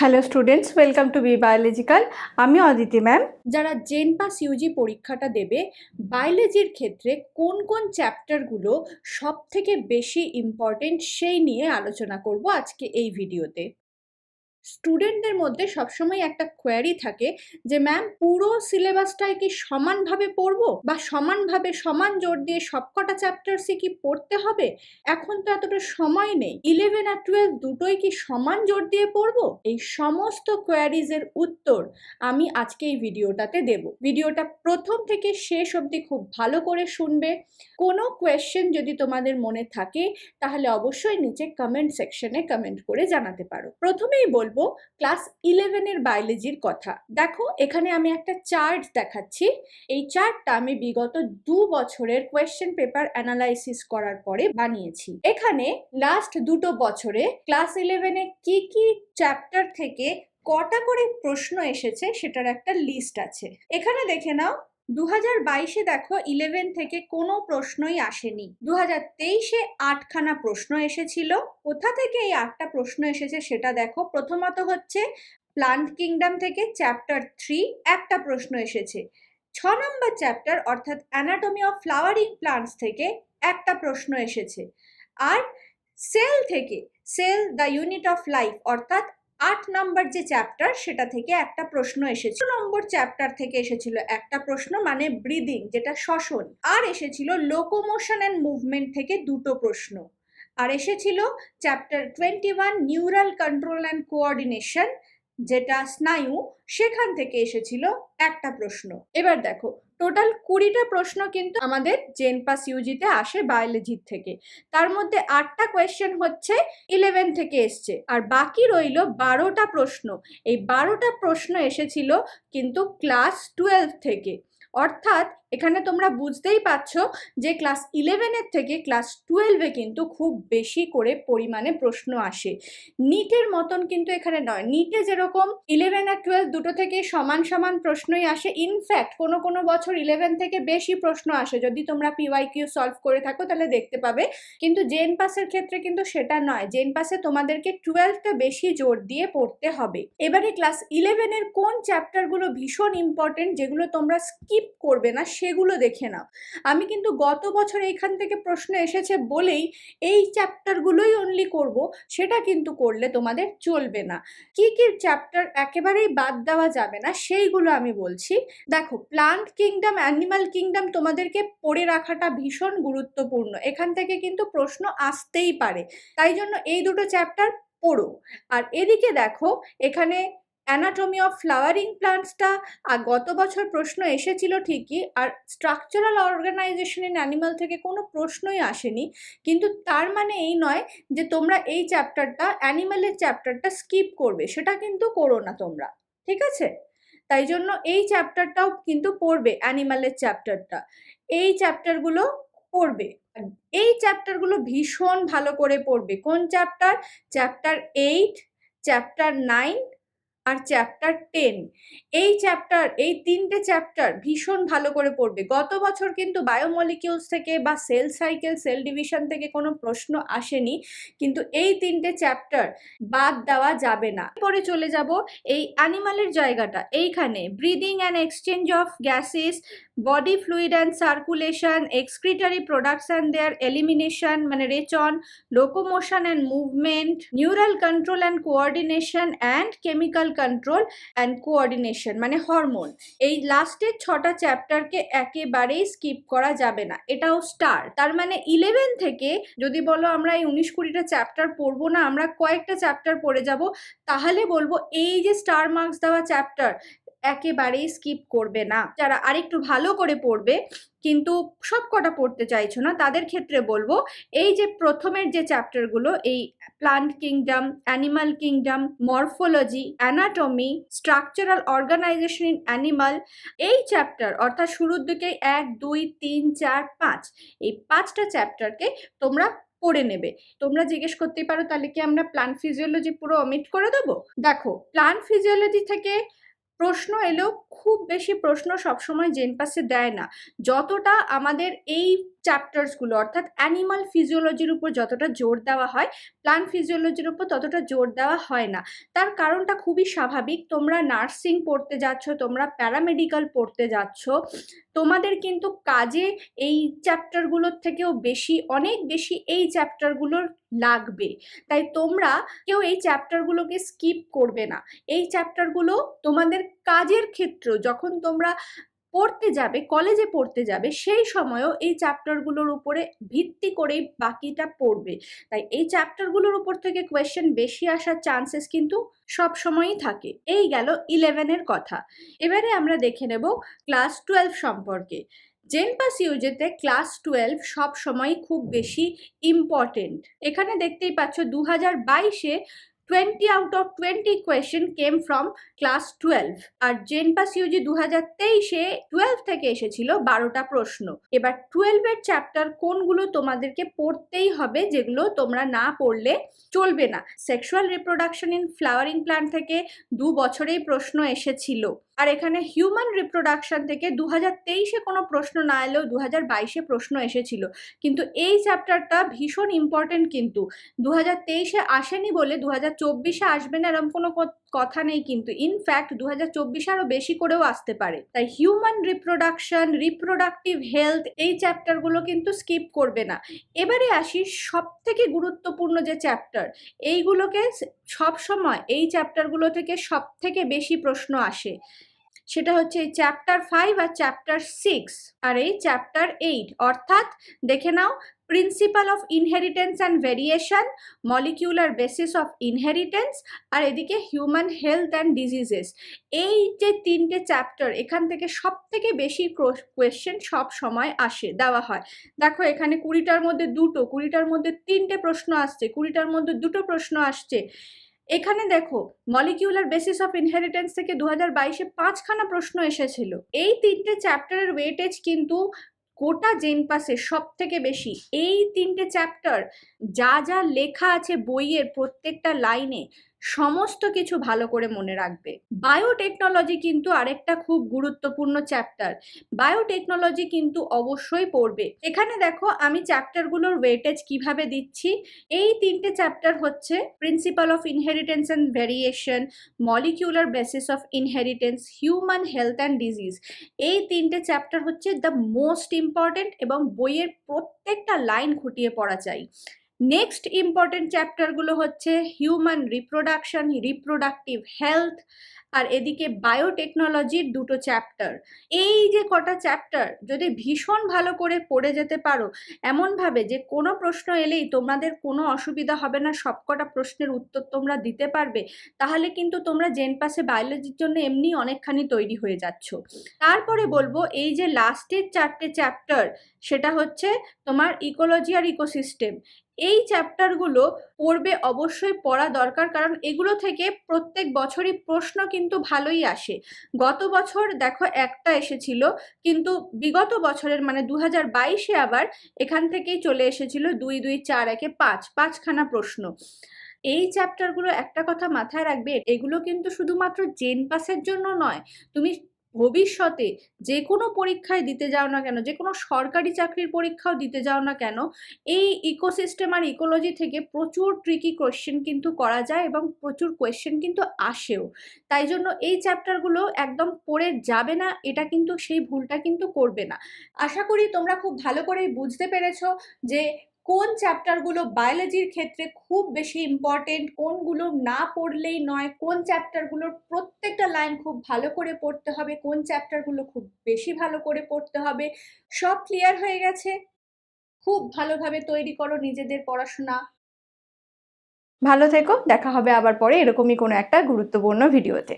Hello students welcome to B biological আমি Aditi ma'am যারা জেন পাস ইউজি পরীক্ষাটা দেবে বায়োলজির ক্ষেত্রে কোন কোন চ্যাপ্টারগুলো সব থেকে বেশি ইম্পর্টেন্ট সেই নিয়ে আলোচনা করব আজকে এই ভিডিওতে স্টুডেন্টদের মধ্যে সবসময় একটা কোয়ারি থাকে যে, ম্যাম, পুরো সিলেবাসটাই কি সমানভাবে পড়ব? বা সমানভাবে সমান জোর দিয়ে সবকটা চ্যাপ্টার্সই কি পড়তে হবে? এখন তো এতটা সময় নেই। ইলেভেন আর টুয়েলভ দুটোই কি সমান জোর দিয়ে পড়ব? এই সমস্ত কোয়ারিজের উত্তর আমি আজকে এই ভিডিওটাতে দেব। ভিডিওটা প্রথম থেকে শেষ অবধি খুব ভালো করে শুনবে। কোনো কোয়েশ্চেন যদি তোমাদের মনে থাকে, তাহলে অবশ্যই নিচে কমেন্ট সেকশনে কমেন্ট করে জানাতে পারো। প্রথমেই বলব ক্লাস ইলেভেনের বায়োলজির কথা। দেখো, এখানে আমি একটা চার্ট দেখাচ্ছি। এই চার্টটা আমি বিগত দু বছরের কোয়েশ্চেন পেপার অ্যানালাইসিস করার পরে বানিয়েছি। এখানে লাস্ট দুটো বছরে ক্লাস ইলেভেনে কি কি চ্যাপ্টার থেকে কটা করে প্রশ্ন এসেছে সেটার একটা লিস্ট আছে। এখানে দেখে নাও দু হাজার বাইশে দেখো ইলেভেন থেকে কোনো প্রশ্নই আসেনি। দু হাজার তেইশে আটখানা প্রশ্ন এসেছিল। কোথা থেকে এই আটটা প্রশ্ন এসেছে সেটা দেখো। প্রথমত হচ্ছে প্লান্ট কিংডম থেকে চ্যাপ্টার থ্রি একটা প্রশ্ন এসেছে। ছ নম্বর চ্যাপ্টার অর্থাৎ অ্যানাটমি অফ ফ্লাওয়ারিং প্লান্টস থেকে একটা প্রশ্ন এসেছে। আর সেল থেকে cell the unit of life অর্থাৎ আট নম্বর যে চ্যাপ্টার সেটা থেকে একটা প্রশ্ন এসেছিল নম্বর চ্যাপ্টার থেকে এসেছিল একটা প্রশ্ন মানে ব্রিদিং যেটা শ্বসন। আর এসেছিল লোকোমোশন অ্যান্ড মুভমেন্ট থেকে দুটো প্রশ্ন। আর এসেছিল chapter twenty one neural control and coordination যেটা স্নায়ু, সেখান থেকে এসেছিল একটা প্রশ্ন। এবার দেখো টোটাল কুড়িটা প্রশ্ন কিন্তু আমাদের জেন পাস ইউজিতে আসে বায়োলজির থেকে। তার মধ্যে আটটা কোয়েশ্চেন হচ্ছে ইলেভেন থেকে এসছে। আর বাকি রইল বারোটা প্রশ্ন। এই বারোটা প্রশ্ন এসেছিল কিন্তু ক্লাস টুয়েলভ থেকে। অর্থাৎ এখানে তোমরা বুঝতেই পারছ যে ক্লাস ইলেভেনের থেকে ক্লাস টুয়েলভে কিন্তু খুব বেশি করে পরিমাণে প্রশ্ন আসে। নিটের মতন কিন্তু এখানে নয়। নিটে যেরকম ইলেভেন আর টুয়েলভ দুটো থেকে সমান সমান প্রশ্নই আসে ইনফ্যাক্ট কোনো কোনো বছর ইলেভেন থেকে বেশি প্রশ্ন আসে। যদি তোমরা পিওয়াই কিউ সলভ করে থাকো তাহলে দেখতে পাবে, কিন্তু জেন পাসের ক্ষেত্রে কিন্তু সেটা নয়। জেন পাসে তোমাদেরকে টুয়েলভটা বেশি জোর দিয়ে পড়তে হবে। এবারে ক্লাস ইলেভেনের কোন চ্যাপ্টারগুলো ভীষণ ইম্পর্টেন্ট যেগুলো তোমরা স্কিপ করবে না, সেগুলো দেখে নাও। আমি কিন্তু গত বছর এইখান থেকে প্রশ্ন এসেছে বলেই এই চ্যাপ্টারগুলোই অনলি করব, সেটা কিন্তু করলে তোমাদের চলবে না। কি কি চ্যাপ্টার একেবারেই বাদ দেওয়া যাবে না, সেইগুলো আমি বলছি। দেখো প্লান্ট কিংডম অ্যানিমাল কিংডম তোমাদেরকে পড়ে রাখাটা ভীষণ গুরুত্বপূর্ণ। এখান থেকে কিন্তু প্রশ্ন আসতেই পারে। তাই জন্য এই দুটো চ্যাপ্টার পড়ো। আর এদিকে দেখো, এখানে অ্যানাটমি অফ ফ্লাওয়ারিং প্লান্টসটা আর গত বছর প্রশ্ন এসেছিল ঠিকই, আর স্ট্রাকচারাল অর্গানাইজেশন ইন অ্যানিমাল থেকে কোনো প্রশ্নই আসেনি। কিন্তু তার মানে এই নয় যে তোমরা এই চ্যাপ্টারটা অ্যানিমালের চ্যাপ্টারটা স্কিপ করবে, সেটা কিন্তু করো না তোমরা, ঠিক আছে? তাই জন্য এই চ্যাপ্টারটাও কিন্তু পড়বে অ্যানিমালের চ্যাপ্টারটা এই চ্যাপ্টারগুলো পড়বে। এই চ্যাপ্টারগুলো ভীষণ ভালো করে পড়বে। কোন chapter chapter eight chapter nine আর চ্যাপ্টার টেন এই চ্যাপ্টার এই তিনটে চ্যাপ্টার ভীষণ ভালো করে পড়বে। গত বছর কিন্তু বায়োমলিকিউলস থেকে বা সেল সাইকেল সেল ডিভিশন থেকে কোনো প্রশ্ন আসেনি, কিন্তু এই তিনটে চ্যাপ্টার বাদ দেওয়া যাবে না। পরে চলে যাব এই অ্যানিমালের জায়গাটা। এইখানে breathing and exchange of gases body fluid and circulation excretory products and their elimination মানে রেচন locomotion and movement neural control and coordination and chemical control and coordination মানে হরমোন এই লাস্টের ছটা চ্যাপ্টারকে একেবারেই স্কিপ করা যাবে না। এটাও স্টার তার মানে ইলেভেন থেকে যদি বলো আমরা এই উনিশ কুড়িটা চ্যাপ্টার পড়ব না, আমরা কয়েকটা চ্যাপ্টার পড়ে যাব, তাহলে বলব এই যে স্টার মার্কস দেওয়া চ্যাপ্টার একেবারেই স্কিপ করবে না। যারা আরেকটু ভালো করে পড়বে, কিন্তু সব কটা পড়তে চাইছো না, তাদের ক্ষেত্রে বলব, এই যে প্রথমের যে চ্যাপ্টারগুলো এই plant kingdom animal kingdom morphology anatomy structural organisation in animal এই চ্যাপ্টার অর্থাৎ শুরুর দিকে এক, দুই, তিন, চার, পাঁচ, এই পাঁচটা চ্যাপ্টারকে তোমরা পড়ে নেবে। তোমরা জিজ্ঞেস করতেই পারো, তাহলে কি আমরা প্লান্ট ফিজিওলজি পুরো অমিট করে দেবো? দেখো প্লান্ট ফিজিওলজি থেকে প্রশ্ন এলেও খুব বেশি প্রশ্ন সবসময় জেনপাসে দেয় না। যতটা আমাদের এই চ্যাপ্টার্সগুলো অর্থাৎ অ্যানিমাল ফিজিওলজির উপর যতটা জোর দেওয়া হয় প্লান্ট ফিজিওলজির উপর ততটা জোর দেওয়া হয় না। তার কারণটা খুবই স্বাভাবিক, তোমরা নার্সিং পড়তে যাচ্ছ, তোমরা প্যারামেডিক্যাল পড়তে যাচ্ছ, তোমাদের কিন্তু কাজে এই চ্যাপ্টারগুলোর থেকেও বেশি, অনেক বেশি এই চ্যাপ্টারগুলোর লাগবে। তাই তোমরা কেউ এই চ্যাপ্টারগুলোকে স্কিপ করবে না। এই চ্যাপ্টারগুলো তোমাদের কাজের ক্ষেত্র, যখন তোমরা পড়তে যাবে কলেজে পড়তে যাবে, সেই সময়ও এই চ্যাপ্টারগুলোর উপরে ভিত্তি করেই বাকিটা পড়বে। তাই এই চ্যাপ্টারগুলোর উপর থেকে কোয়েশ্চেন বেশি আসার চান্সেস কিন্তু সব সময়ই থাকে। এই গেল ইলেভেনের কথা। এবারে আমরা দেখে নেব ক্লাস টুয়েলভ সম্পর্কে। জেনপাস ইউজেতে ক্লাস টুয়েলভ সব সময় খুব বেশি ইম্পর্টেন্ট এখানে দেখতেই পাচ্ছ দু হাজার বাইশে twenty out of twenty question came from class twelve আর জেন পাস ইউজি দু হাজার তেইশে টুয়েলভ থেকে এসেছিল বারোটা প্রশ্ন। এবার টুয়েলভের চ্যাপ্টার কোনগুলো তোমাদেরকে পড়তেই হবে যেগুলো তোমরা না পড়লে চলবে না? Sexual reproduction in flowering plant থেকে দু বছরেই প্রশ্ন এসেছিল। আর এখানে হিউম্যান রিপ্রোডাকশন থেকে দু হাজার তেইশে কোনো প্রশ্ন না এলেও দু হাজার বাইশে প্রশ্ন এসেছিল। কিন্তু এই চ্যাপ্টারটা ভীষণ ইম্পর্টেন্ট কিন্তু। দু হাজার তেইশে আসেনি বলে দু হাজার চব্বিশে আসবে না এরকম কোনো কথা নেই কিন্তু। ইনফ্যাক্ট দু হাজার চব্বিশে আরও বেশি করেও আসতে পারে। তাই হিউম্যান রিপ্রোডাকশন রিপ্রোডাক্টিভ হেলথ এই চ্যাপ্টারগুলো কিন্তু স্কিপ করবে না। এবারে আসি সব থেকে গুরুত্বপূর্ণ যে চ্যাপ্টার এইগুলোকে সব সময় এই চ্যাপ্টারগুলো থেকে সব থেকে বেশি প্রশ্ন আসে। সেটা হচ্ছে এই চ্যাপ্টার ফাইভ আর চ্যাপ্টার সিক্স আর এই চ্যাপ্টার এইট অর্থাৎ দেখে নাও principle of inheritance and variation molecular basis of inheritance আর এদিকে হিউম্যান হেলথ অ্যান্ড ডিজিজেস এই যে তিনটে চ্যাপ্টার এখান থেকে সব থেকে বেশি কোয়েশ্চেন সব সময় আসে, দেওয়া হয়। দেখো এখানে কুড়িটার মধ্যে দুটো, কুড়িটার মধ্যে তিনটে প্রশ্ন আসছে, কুড়িটার মধ্যে দুটো প্রশ্ন আসছে। এখানে দেখো মলিকিউলার বেসিস অফ ইনহেরিটেন্স থেকে দু হাজার বাইশে পাঁচখানা প্রশ্ন এসেছিল। এই তিনটে চ্যাপ্টারের ওয়েটেজ কিন্তু গোটা জেন পাসে সব থেকে বেশি। এই তিনটে চ্যাপ্টার যা যা লেখা আছে বইয়ের প্রত্যেকটা লাইনে সমস্ত কিছু ভালো করে মনে রাখবে। বায়োটেকনোলজি কিন্তু আরেকটা খুব গুরুত্বপূর্ণ চ্যাপ্টার বায়োটেকনোলজি কিন্তু অবশ্যই পড়বে। এখানে দেখো আমি চ্যাপ্টারগুলোর ওয়েটেজ কীভাবে দিচ্ছি। এই তিনটে চ্যাপ্টার হচ্ছে principle of inheritance and variation molecular basis of inheritance human health and disease এই তিনটে চ্যাপ্টার হচ্ছে দ্য মোস্ট ইম্পর্টেন্ট এবং বইয়ের প্রত্যেকটা লাইন খুঁটিয়ে পড়া চাই। নেক্সট ইম্পর্টেন্ট চ্যাপ্টারগুলো হচ্ছে হিউম্যান রিপ্রোডাকশন রিপ্রোডাক্টিভ হেলথ আর এদিকে বায়োটেকনোলজির দুটো চ্যাপ্টার এই যে কটা চ্যাপ্টার যদি ভীষণ ভালো করে পড়ে যেতে পারো, এমনভাবে যে কোনো প্রশ্ন এলেই তোমাদের কোনো অসুবিধা হবে না, সবকটা প্রশ্নের উত্তর তোমরা দিতে পারবে, তাহলে কিন্তু তোমরা জেন পাসে বায়োলজির জন্য এমনি অনেকখানি তৈরি হয়ে যাচ্ছ। তারপরে বলব এই যে লাস্টের চারটে চ্যাপ্টার সেটা হচ্ছে তোমার ইকোলজি আর ইকোসিস্টেম এই চ্যাপ্টারগুলো পড়বে অবশ্যই পড়া দরকার, কারণ এগুলো থেকে প্রত্যেক বছরই প্রশ্ন কিন্তু ভালোই আসে। গত বছর দেখো একটা এসেছিল, কিন্তু বিগত বছরের মানে দু হাজার বাইশে আবার এখান থেকেই চলে এসেছিল দুই দুই, চার, একে পাঁচ, পাঁচখানা প্রশ্ন। এই চ্যাপ্টারগুলো একটা কথা মাথায় রাখবে, এগুলো কিন্তু শুধুমাত্র জেন পাসের জন্য নয়, তুমি ভবিষ্যতে যে কোনো পরীক্ষায় দিতে যাও না কেন, যে কোনো সরকারি চাকরির পরীক্ষাও দিতে যাও না কেন, এই ইকোসিস্টেম আর ইকোলজি থেকে প্রচুর ট্রিকি কোয়েশ্চেন কিন্তু করা যায় এবং প্রচুর কোয়েশ্চেন কিন্তু আসেও। তাই জন্য এই চ্যাপ্টারগুলো একদম পড়ে যাবে না, এটা কিন্তু সেই ভুলটা কিন্তু করবে না। আশা করি তোমরা খুব ভালো করেই বুঝতে পেরেছ যে কোন চ্যাপ্টারগুলো বায়োলজির ক্ষেত্রে খুব বেশি ইম্পর্টেন্ট কোনগুলো না পড়লেই নয়, কোন চ্যাপ্টারগুলোর প্রত্যেকটা লাইন খুব ভালো করে পড়তে হবে, কোন চ্যাপ্টারগুলো খুব বেশি ভালো করে পড়তে হবে, সব ক্লিয়ার হয়ে গেছে? খুব ভালোভাবে তৈরি করো নিজেদের পড়াশোনা। ভালো থেকো, দেখা হবে আবার পরে এরকমই কোনো একটা গুরুত্বপূর্ণ ভিডিওতে